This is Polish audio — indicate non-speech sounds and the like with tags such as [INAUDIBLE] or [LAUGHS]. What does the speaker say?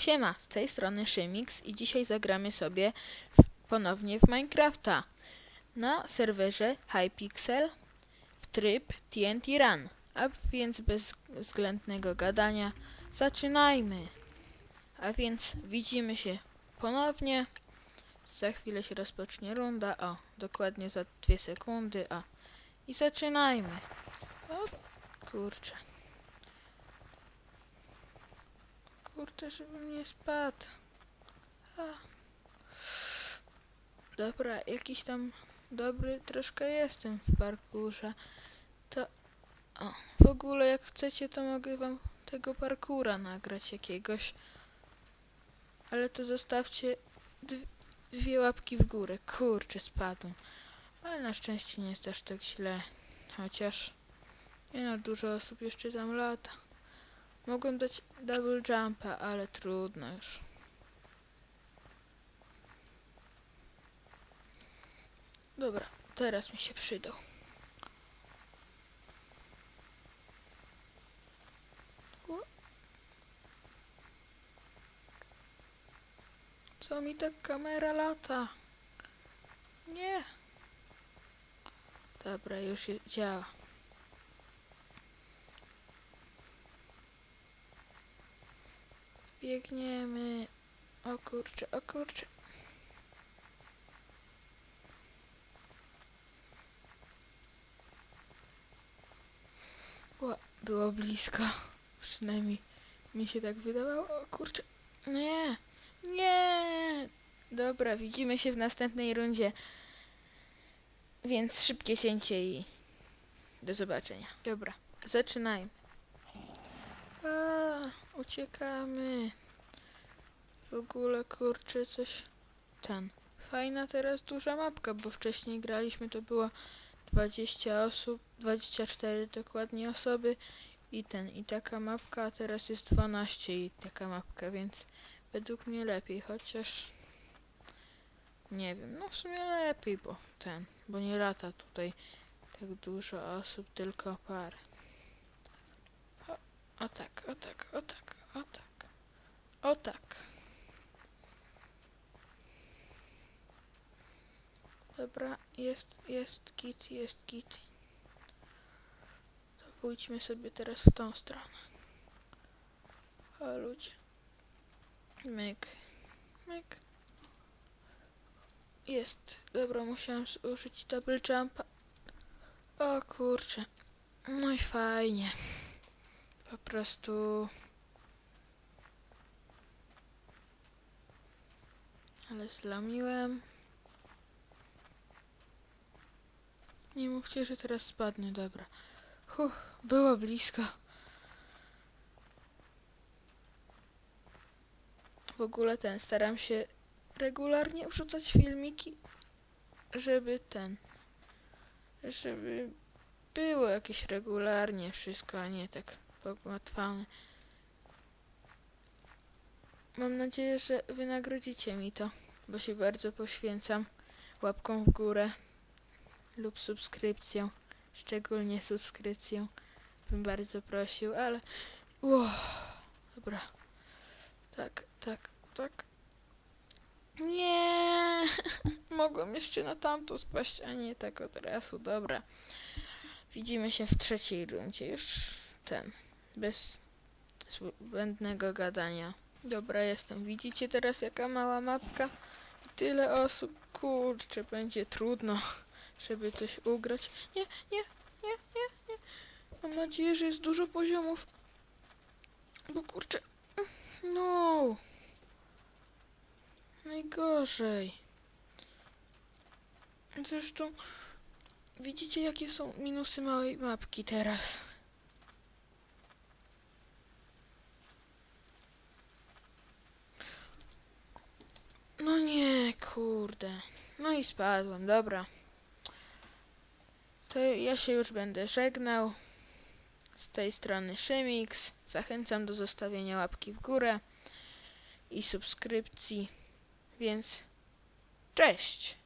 Siema, z tej strony Szymix i dzisiaj zagramy sobie w, ponownie w Minecrafta na serwerze Hypixel w tryb TNT Run. A więc bez względnego gadania zaczynajmy. A więc widzimy się ponownie. Za chwilę się rozpocznie runda. O, dokładnie za dwie sekundy. A i zaczynajmy. O, kurczę. Kurde, żebym nie spadł. A. Dobra, jakiś tam dobry troszkę jestem w parkurze. To... O, w ogóle jak chcecie, to mogę wam tego parkura nagrać jakiegoś. Ale to zostawcie dw- dwie łapki w górę. Kurczę, spadłem. Ale na szczęście nie jest aż tak źle. Chociaż... Nie no, dużo osób jeszcze tam lata. Mogłem dać double jumpa, ale trudno już. Dobra, teraz mi się przydał. Co mi tak kamera lata? Nie. Dobra, już działa. Biegniemy. O kurczę, o kurczę. Ła, było blisko. Przynajmniej mi się tak wydawało. O kurczę. Nie, nie. Dobra, widzimy się w następnej rundzie. Więc szybkie cięcie i do zobaczenia. Dobra, zaczynajmy. A, uciekamy. W ogóle kurczę coś. Ten. Fajna teraz duża mapka, bo wcześniej graliśmy to było 20 osób, 24 dokładnie osoby i ten i taka mapka, a teraz jest 12 i taka mapka, więc według mnie lepiej, chociaż nie wiem, no w sumie lepiej, bo ten, bo nie lata tutaj tak dużo osób, tylko parę. O, o tak, o tak, o tak, o tak, o tak. Dobra, jest, jest git, jest git. To pójdźmy sobie teraz w tą stronę. O ludzie. Myk, myk. Jest. Dobra, musiałem użyć double jumpa. O kurczę. No i fajnie. Po prostu... Ale zlamiłem. Nie mówcie, że teraz spadnie, dobra. Huh, było blisko. W ogóle ten, staram się regularnie wrzucać filmiki, żeby ten, żeby było jakieś regularnie wszystko, a nie tak pogmatwane. Mam nadzieję, że wynagrodzicie mi to, bo się bardzo poświęcam łapką w górę lub subskrypcją, szczególnie subskrypcją, bym bardzo prosił, ale... Ło, dobra. Tak, tak, tak. Nie, [LAUGHS] mogłem jeszcze na tamto spaść, a nie tak od razu, dobra. Widzimy się w trzeciej rundzie, już ten, bez zbędnego gadania. Dobra, jestem. Widzicie teraz jaka mała mapka? Tyle osób, kurczę, będzie trudno [LAUGHS] żeby coś ugrać. Nie, nie, nie, nie, nie. Mam nadzieję, że jest dużo poziomów. Bo kurczę. No. Najgorzej. Zresztą widzicie jakie są minusy małej mapki teraz. No nie, kurde. No i spadłem, dobra. To ja się już będę żegnał. Z tej strony Szymix. Zachęcam do zostawienia łapki w górę i subskrypcji. Więc cześć!